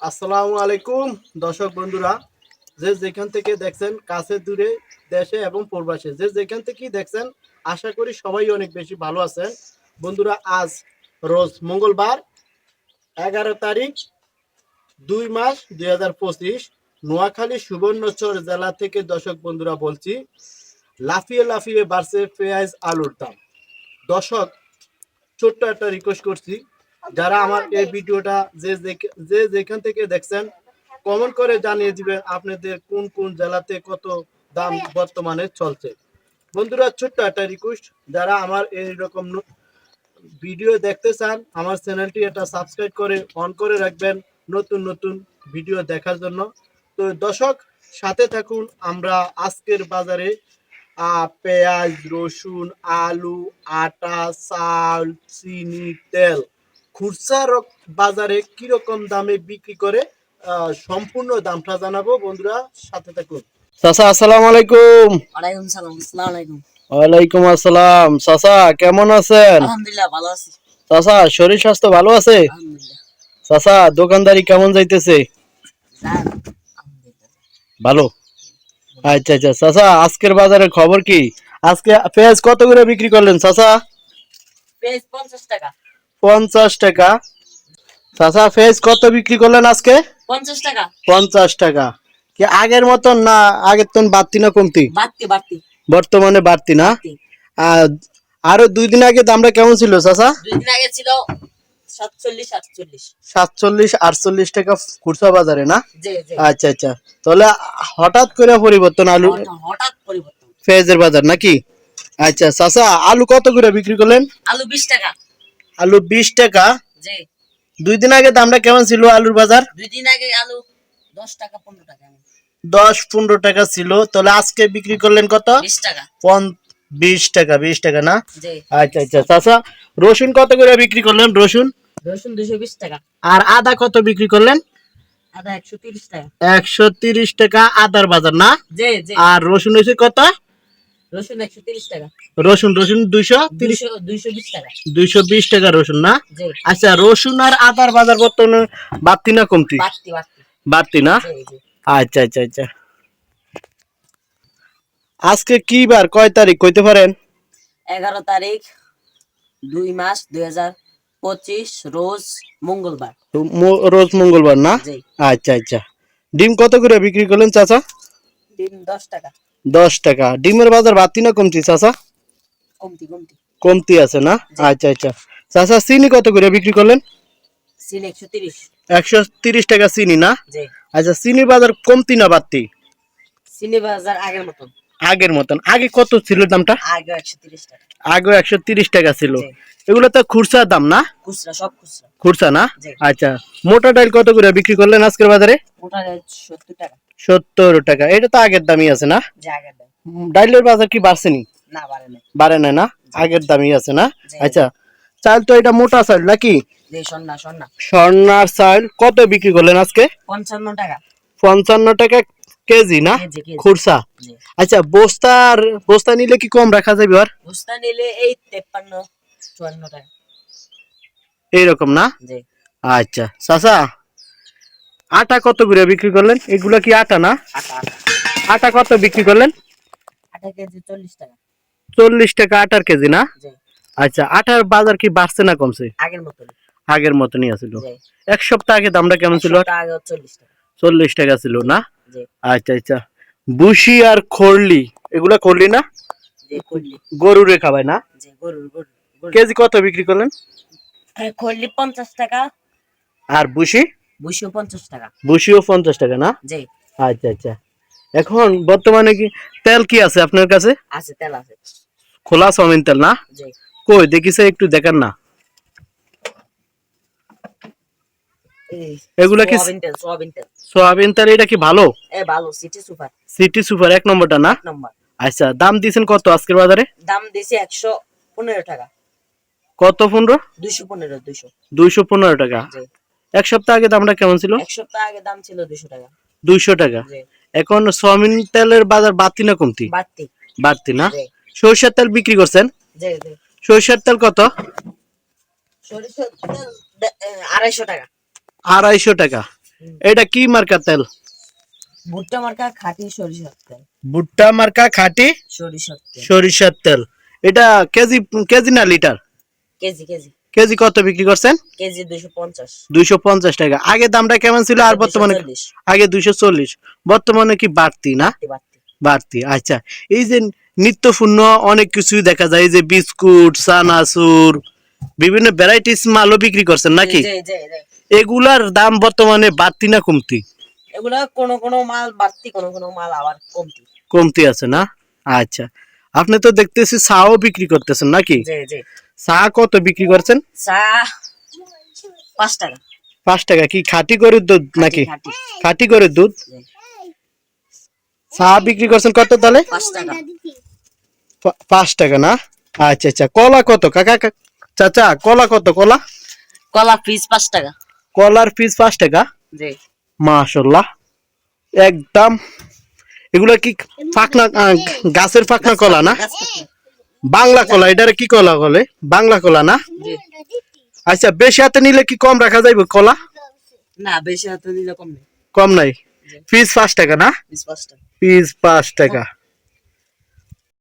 আসসালামু আলাইকুম, দর্শক বন্ধুরা। যে যেখান থেকে দেখছেন, কাছে দূরে দেশে এবং প্রবাসে, যে যেখান থেকে দেখছেন, আশা করি সবাই অনেক বেশি ভালো আছেন। বন্ধুরা, আজ, রোজ মঙ্গলবার, এগারো তারিখ, দুই মাস দুই হাজার পঁচিশ, নোয়াখালী সুবর্ণচর জেলা থেকে দর্শক বন্ধুরা বলছি, লাফিয়ে লাফিয়ে বাড়ছে পেঁয়াজ আলুর দাম। দর্শক, ছোট্ট একটা রিকোয়েস্ট করছি যারা আমার এই ভিডিওটা যে যে যেখান থেকে দেখছেন কমেন্ট করে জানিয়ে দিবেন আপনাদের কোন কোন জেলাতে কত দাম বর্তমানে চলছে। বন্ধুরা, ছোট্ট একটা রিকোয়েস্ট যারা আমার এই রকম ভিডিও দেখতে চান, আমার চ্যানেলটি এটা সাবস্ক্রাইব করে অন করে রাখবেন নতুন নতুন ভিডিও দেখার জন্য। তো দর্শক, সাথে থাকুন, আমরা আজকের বাজারে পেঁয়াজ, রসুন, আলু, আটা, চাল, চিনি, তেল খুচরা বাজারে কীরকম দামে বিক্রি করে সম্পূর্ণ দামটা জানাব বন্ধুরা সাথে থাকুন। চাচা আসসালামু আলাইকুম। ওয়ালাইকুম সালাম আসসালামু আলাইকুম। ওয়ালাইকুম আসসালাম। চাচা কেমন আছেন? আলহামদুলিল্লাহ ভালো আছি। চাচা শরীর স্বাস্থ্য ভালো আছে? আলহামদুলিল্লাহ। চাচা দোকানদারি কেমন যাইতেছে? ভালো। আচ্ছা আচ্ছা চাচা আজকের বাজারে খবর কি? আজকে পেঁয়াজ কত করে বিক্রি করলেন চাচা? পেঁয়াজ পঞ্চাশ টাকা। পঞ্চাশ টাকা। চাচা পেঁয়াজ কত বিক্রি করলেন আজকে? পঞ্চাশ টাকা। পঞ্চাশ টাকা। কি আগের মতন না আগের তন বাড়তি না কমতি? বর্তমানে বাড়তি না? আর আরও দুই দিন আগে দামটা কেমন ছিল চাচা? দুই দিন আগে ছিল সাতচল্লিশ আটচল্লিশ। টাকা খুচরা বাজারে না? আচ্ছা আচ্ছা। তাহলে হঠাৎ করে পরিবর্তন আলু হঠাৎ- হঠাৎ পরিবর্তন। পেঁয়াজের বাজার নাকি? আচ্ছা চাচা আলু কত করে বিক্রি করলেন? আলু বিশ টাকা। আলু বিশ টাকা। জি। দুই দিন আগে দামটা কেমন ছিল আলুর বাজার? দুই দিন আগে আলু দশ টাকা পনেরো টাকা। দশ পনেরো টাকা ছিল। তাহলে আজকে বিক্রি করলেন কত? বিশ টাকা। বিশ টাকা বিশ টাকা না? জি। আচ্ছা আচ্ছা চাচা রসুন কত করে বিক্রি করলেন রসুন? রসুন দুশো বিশ টাকা। আর আদা কত বিক্রি করলেন? আদা একশো তিরিশ টাকা। একশো তিরিশ টাকা আদার বাজার না? জি জি। আর রসুন হয়েছে কত? রসুন টাকা। রসুন রসুন দুইশো তিরিশ দুশো দুইশো বিশ টাকা। রসুন না? আচ্ছা রসুন আর আদার বাজার বর্তমানে বাড়তি না কমতি? বাড়তি না? আচ্ছা আচ্ছা আচ্ছা। আজকে কি বার কয় তারিখ কইতে পারেন? এগারো তারিখ দুই মাস দুই হাজার পঁচিশ রোজ মঙ্গলবার। রোজ মঙ্গলবার না? আচ্ছা আচ্ছা। ডিম কত করে বিক্রি করলেন চাচা? ডিম দশ টাকা। দশ টাকা। ডিমের বাজার বাড়তি না কমতি চাচা? কমতি আছে না? আচ্ছা আচ্ছা। চাচা চিনি কত করে বিক্রি করলেন? একশো তিরিশ। টাকা চিনি না? আচ্ছা চিনি বাজার কমতি না বাড়তি? চিনি বাজার আগের মতন। আগের মতন। আগে কত ছিল দামটা? আগে একশো তিরিশ টাকা। ছিল। এগুলো তো খুচরা দাম না? খুচরা না? আচ্ছা। মোটা ডাল কত করে বিক্রি করলেন আজকের বাজারে? ওটা সত্তর টাকা। সত্তর টাকা। এটা তো আগের দামই আছে না? ডাইলের বাজার কি বাড়ছেনি না? বাড়ে না? না আগের দামই আছে না? আচ্ছা চাল তো এটা মোটা চাল নাকি? স্বর্ণার চাল কত বিক্রি করলেন আজকে? পঞ্চান্ন টাকা। পঞ্চান্ন টাকা কেজি না? খুরসা। আচ্ছা বস্তার বস্তা নিলে কি কম রাখা যাবে আর বস্তা নিলে এই তেপ্পান্ন চুয়ান্ন টাকা। এইরকম না? আচ্ছা চাচা আটা কত করে বিক্রি করলেন? এগুলা কি আটা না? আটা কত বিক্রি করলেন? চল্লিশ টাকা। আটার কেজি না? আচ্ছা আটার বাজার কি বাড়ছে না কমছে? আগের মতন আগের মতনই আছিল। এক সপ্তাহ আগে দামটা কেমন ছিল? চল্লিশ টাকা। ছিল না? আচ্ছা আচ্ছা। বুসি আর খরলি এগুলা খরলি না? গরুরে খাবায় না? কেজি কত বিক্রি করলেন? খড়লি পঞ্চাশ টাকা। আর বুসি? টাকা। না? জি। আচ্ছা আচ্ছা। এখন বর্তমানে কি তেল কি আছে আপনার কাছে? আছে তেল আছে। খোলা তেল না? জি। কই দেখিছে একটু দেখান না। এগুলা কি সোয়াবিন তেল এটা কি ভালো? এ ভালো সিটি সুপার। সিটি সুপার এক নম্বরটা না? নম্বর। আচ্ছা দাম দিয়েছেন কত আজকের বাজারে? দাম দিয়েছে একশো পনেরো টাকা। কত পনেরো? দুইশো পনেরো দুইশো। দুইশো পনেরো টাকা। জি। এক সপ্তাহ আগে দামটা কেমন ছিল? এক সপ্তাহ আগে দাম ছিল দুইশো টাকা। দুইশো টাকা। এখন সয়াবিন তেলের বাজার বাড়তি না কমতি? বাড়তি। বাড়তি না? সরিষার তেল বিক্রি করছেন? জি জি। সরিষার তেল কত? সরিষার তেল দে- এ, আড়াইশো টাকা। আড়াইশো টাকা। এটা কি মার্কা তেল? ভুট্টা মার্কা খাঁটি সরিষার তেল। ভুট্টা মার্কা খাঁটি সরিষার তেল। সরিষার তেল। এটা কেজি কেজি না লিটার? KG KG. কেজি কত বিক্রি করছেন? কেজি দুইশো পঞ্চাশ। দুইশো পঞ্চাশ টাকা। আগে দামটা কেমন ছিল আর বর্তমানে? আগে দুইশো চল্লিশ। বর্তমানে কি বাড়তি না? বাড়তি আচ্ছা। এই যে নিত্যপূর্ণ অনেক কিছুই দেখা যায় যে বিস্কুট চানাচুর বিভিন্ন ভ্যারাইটিস মালও বিক্রি করছেন নাকি? এগুলার দাম বর্তমানে বাড়তি না কমতি? এগুলা কোনো কোনো মাল বাড়তি কোনো কোনো মাল আবার কমতি। কমতি আছে না? আচ্ছা। আপনি তো দেখতেছি চাও বিক্রি করতেছেন নাকি? জি জি। চা কত বিক্রি করছেন? চা পাঁচ টাকা। পাঁচ টাকা। কি খাঁটি গরুর দুধ নাকি? খাঁটি। গরুর দুধ। চা বিক্রি করছেন কত তাহলে? পাঁচ টাকা। না? আচ্ছা আচ্ছা। কলা কত? কাকা চাচা কলা কত? কলা? কলা পিস পাঁচ টাকা। কলার পিস পাঁচ টাকা? মাশাল্লাহ একদম। এগুলা কি ফাকনা গাছের ফাকনা কলা না। বাংলা কলা এটারে কি কলা বলে? বাংলা কলা না? আচ্ছা বেশি হাতে নিলে কি কম রাখা যাইব কলা? না বেশি হাতে নিলে কম নেই। কম নাই? পিস পাঁচ টাকা না? পিস পিস পাঁচ টাকা।